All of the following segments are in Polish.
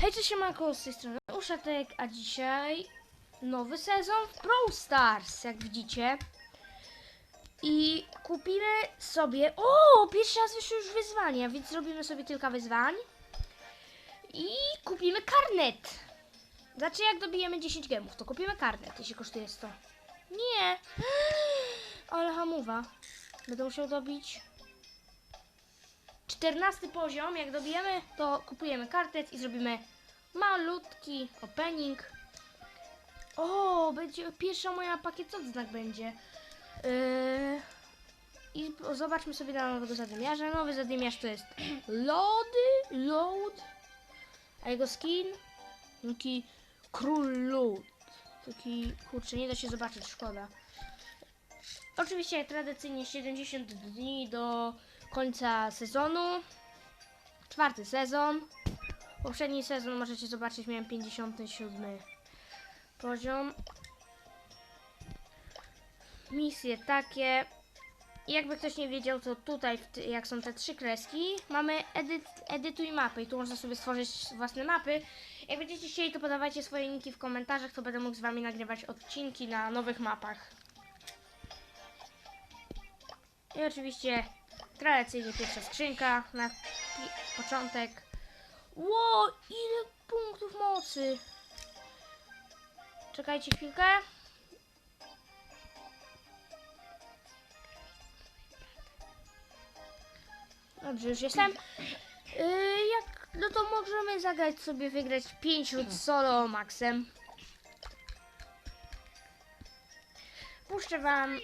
Hej, cześć, siemanko, z tej strony Uszatek, a dzisiaj nowy sezon Brawl Stars, jak widzicie. I kupimy sobie... O, pierwszy raz wyszło już wyzwania, więc zrobimy sobie kilka wyzwań. I kupimy karnet. Znaczy, jak dobijemy 10 gemów, to kupimy karnet, jeśli kosztuje 100. Nie. Ale hamuwa. Będę musiał dobić 14 poziom, jak dobijemy, to kupujemy kartet i zrobimy malutki opening. O, będzie pierwsza moja pakiet odznak będzie. Yy, I zobaczmy sobie na nowego zadymiarza. Nowy zadymiarz to jest Lody, Load, a jego skin taki król lód. Taki, kurczę, nie da się zobaczyć, szkoda. Oczywiście tradycyjnie 70 dni do końca sezonu. Czwarty sezon. Poprzedni sezon możecie zobaczyć, miałem 57 poziom. Misje takie. Jakby ktoś nie wiedział, to tutaj, jak są te trzy kreski, mamy edyt, edytuj mapy i tu można sobie stworzyć własne mapy. Jak będziecie chcieli, to podawajcie swoje linki w komentarzach, to będę mógł z wami nagrywać odcinki na nowych mapach. I oczywiście tradycyjnie pierwsza skrzynka na początek. Ło, ile punktów mocy! Czekajcie chwilkę. Dobrze, już jestem. Yy, jak, no to możemy zagrać sobie, wygrać 5 solo maxem. Puszczę wam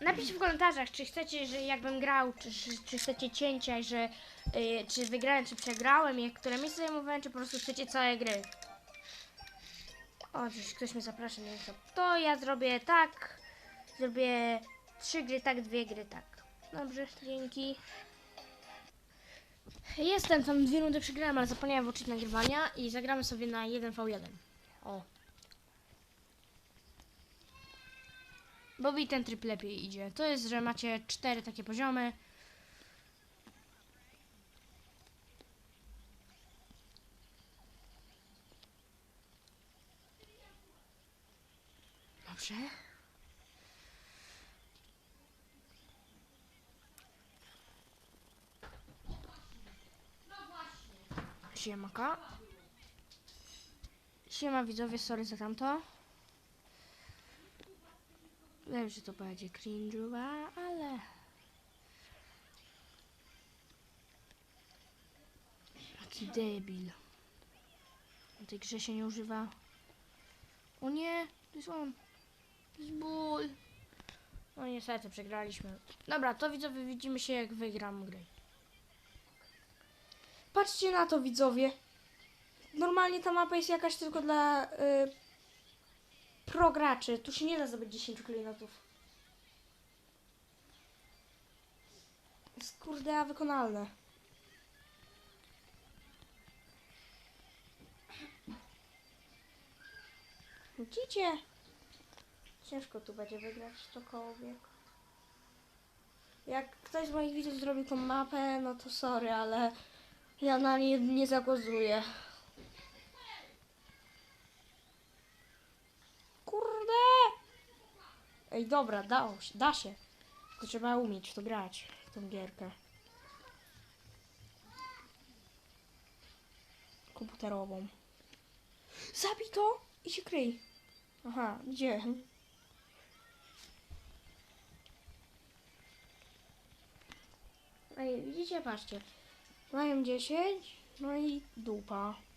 Napiszcie w komentarzach, czy chcecie, że jakbym grał, czy, czy, chcecie cięcia, że y, czy wygrałem, czy przegrałem, jak które miejsce zajmowałem, czy po prostu chcecie całe gry. O, już ktoś mnie zaprasza, nie wiem. To ja zrobię tak, zrobię trzy gry tak, dwie gry tak. Dobrze, dzięki. Jestem tam dwie rundy przegrałem, ale zapomniałem włączyć nagrywania i zagramy sobie na 1v1. O. Bo mi ten tryb lepiej idzie. To jest, że macie cztery takie poziomy. Dobrze. Siemaka. Siema widzowie, sorry za tamto. Wiem, że to będzie cringe'owa, ale... Jaki debil. W tej grze się nie używa... O nie! To jest on! To jest ból! No niestety, przegraliśmy. Dobra, to widzowie, widzimy się jak wygram gry. Patrzcie na to, widzowie. Normalnie ta mapa jest jakaś tylko dla... Y pro graczy. Tu się nie da zdobyć 10 klejnotów. Jest kurde wykonalne. Widzicie? Ciężko tu będzie wygrać cokolwiek. Jak ktoś z moich widzów zrobił tą mapę, no to sorry, ale ja na nie nie zagłosuję. Kurde! Ej, dobra, się, da się. To trzeba umieć to grać, tą gierkę. Komputerową. Zabij to i się kryj. Aha, gdzie? Ej, widzicie, patrzcie. Mają 10, no i dupa.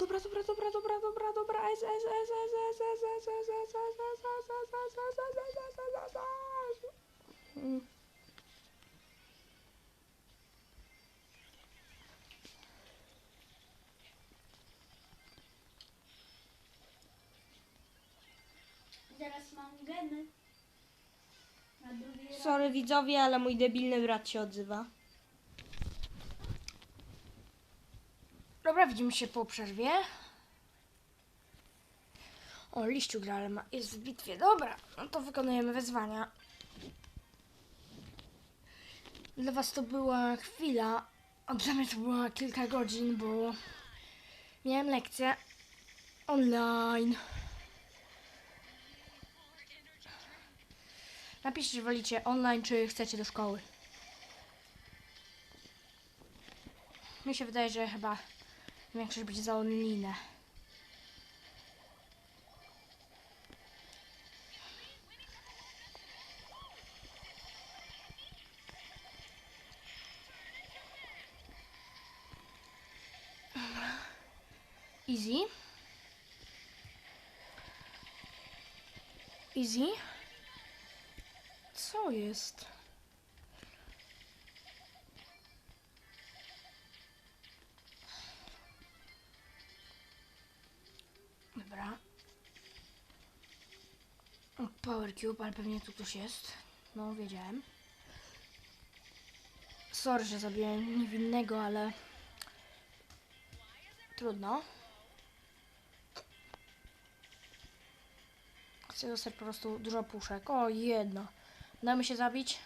Dobra, dobra, dobra, dobra, dobra, dobra. Mm. Teraz mam geny. Sorry widzowie, ale mój debilny brat się odzywa. Dobra, widzimy się po przerwie. O, liściu gra, jest w bitwie. Dobra, no to wykonujemy wyzwania. Dla was to była chwila, a dla mnie to była kilka godzin, bo miałem lekcję online. Napiszcie, czy wolicie online, czy chcecie do szkoły. Mi się wydaje, że chyba większość będzie za online. Easy. Easy. Co jest? Power Cube, ale pewnie tu ktoś jest. No, wiedziałem. Sorry, że zabiłem niewinnego, ale... Trudno. Chcę dostać po prostu dużo puszek. O, jedno. Damy się zabić?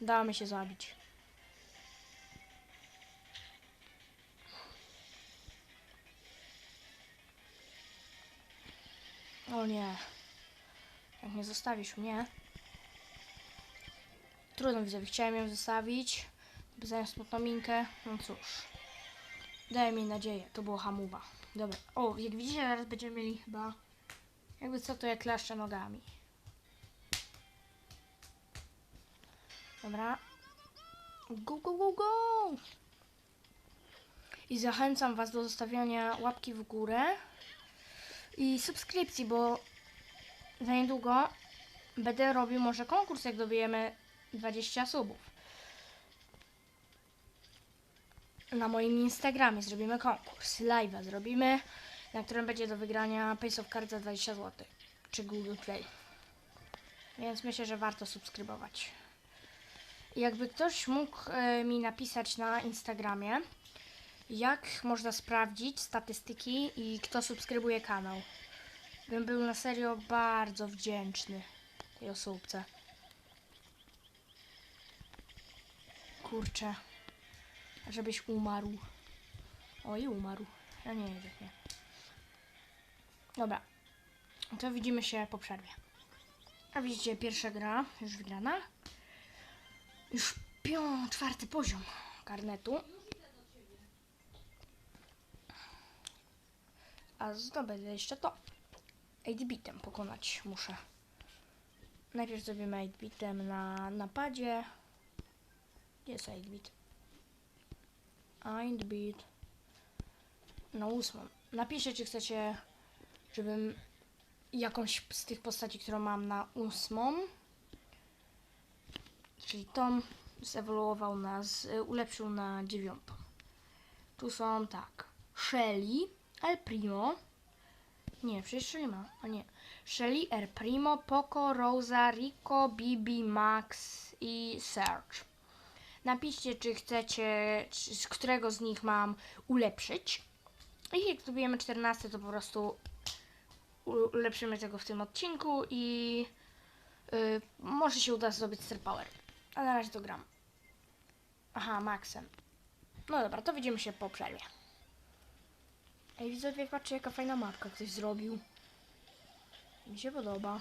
Damy się zabić. O nie. Jak nie zostawisz mnie. Trudno widzowie, chciałem ją zostawić. Zająć smutną minkę. No cóż. Daje mi nadzieję. To było hamuwa. Dobra. O, jak widzicie, teraz będziemy mieli chyba... Jakby co, to ja klaszczę nogami. Dobra. Go, go, go, go! I zachęcam Was do zostawiania łapki w górę i subskrypcji, bo za niedługo będę robił może konkurs, jak dobijemy 20 subów. Na moim Instagramie zrobimy konkurs, live'a zrobimy, na którym będzie do wygrania Pace of Cards za 20 zł, czy Google Play. Więc myślę, że warto subskrybować. Jakby ktoś mógł e, mi napisać na Instagramie, jak można sprawdzić statystyki i kto subskrybuje kanał. Bym był na serio bardzo wdzięczny tej osóbce. Kurczę. Żebyś umarł. O i umarł. Ja nie wiem, nie. Dobra. To widzimy się po przerwie. A widzicie, pierwsza gra już wygrana. Już pią, czwarty poziom karnetu. A zdobędę jeszcze to. 8-bitem pokonać muszę. Najpierw zrobimy 8-bitem na napadzie. Gdzie jest 8-bit? 8-bit. Na ósmą. Napiszcie, czy chcecie, żebym jakąś z tych postaci, którą mam na ósmą, czyli tą, zewoluował na, z, ulepszył na dziewiątą. Tu są tak. Shelly, El Primo. Nie, przecież nie ma. A nie. Shelly, El Primo, Poco, Rosa, Rico, Bibi, Max i Serge. Napiszcie, czy chcecie, czy, z którego z nich mam ulepszyć. I jak zdobijemy 14, to po prostu ulepszymy tego w tym odcinku i y, może się uda zdobyć Star Power. A na razie to gram. Aha, Maxem. No dobra, to widzimy się po przerwie. Ej, widzowie, patrzcie jaka fajna mapka ktoś zrobił. Mi się podoba.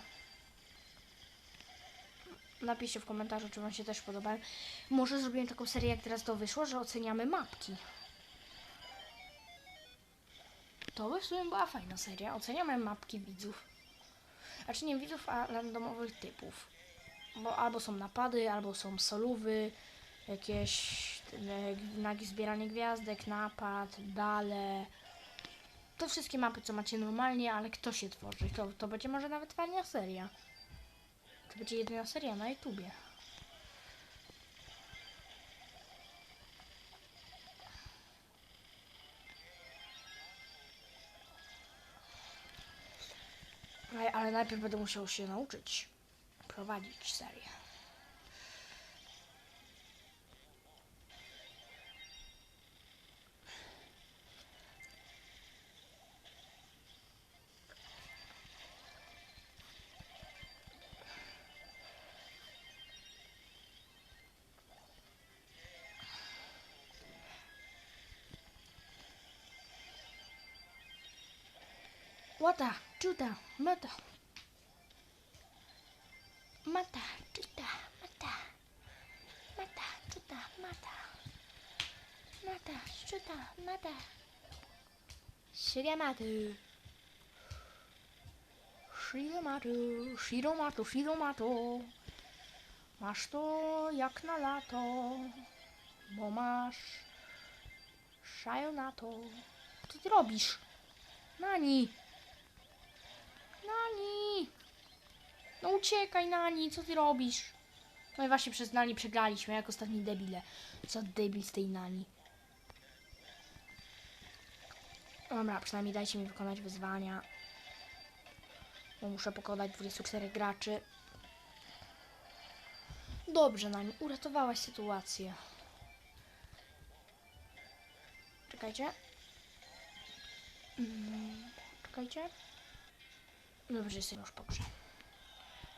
Napiszcie w komentarzu, czy wam się też podoba. Może zrobimy taką serię, jak teraz to wyszło, że oceniamy mapki. To by w sumie była fajna seria. Oceniamy mapki widzów. Znaczy nie widzów, a randomowych typów. Bo albo są napady, albo są solówy, jakieś na zbieranie gwiazdek, napad, dale. To wszystkie mapy, co macie normalnie, ale kto się tworzy? To, to będzie może nawet fajna seria. To będzie jedyna seria na YouTubie. Ale, ale najpierw będę musiał się nauczyć prowadzić serię. Łata, czuta, mata. Mata, czuta, mata. Mata, czuta, mata. Mata, czuta, mata. Shigematu. Shigematu, shidomatu, shidomatu. Masz to jak na lato, bo masz szają na to. Co ty robisz? Nani! Nani! No uciekaj, Nani, co ty robisz? No i właśnie przez Nani przegraliśmy, jak ostatni debile. Co debil z tej Nani. Dobra, przynajmniej dajcie mi wykonać wyzwania. Bo muszę pokonać 24 graczy. Dobrze, Nani, uratowałaś sytuację. Czekajcie. Mm, Czekajcie. Dobrze, jestem już po grze.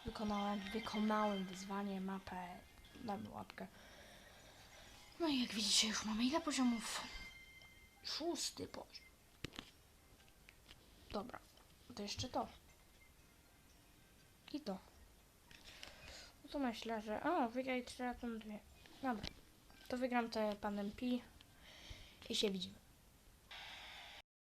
Wykonałem, wykonałem wyzwanie, mapę. Damy łapkę. No i jak widzicie, już mamy ile poziomów? Szósty poziom. Dobra, to jeszcze to. I to. No to myślę, że... O, wygraj 4 dwie. Dobra. To wygram te panem Pi. I się widzimy.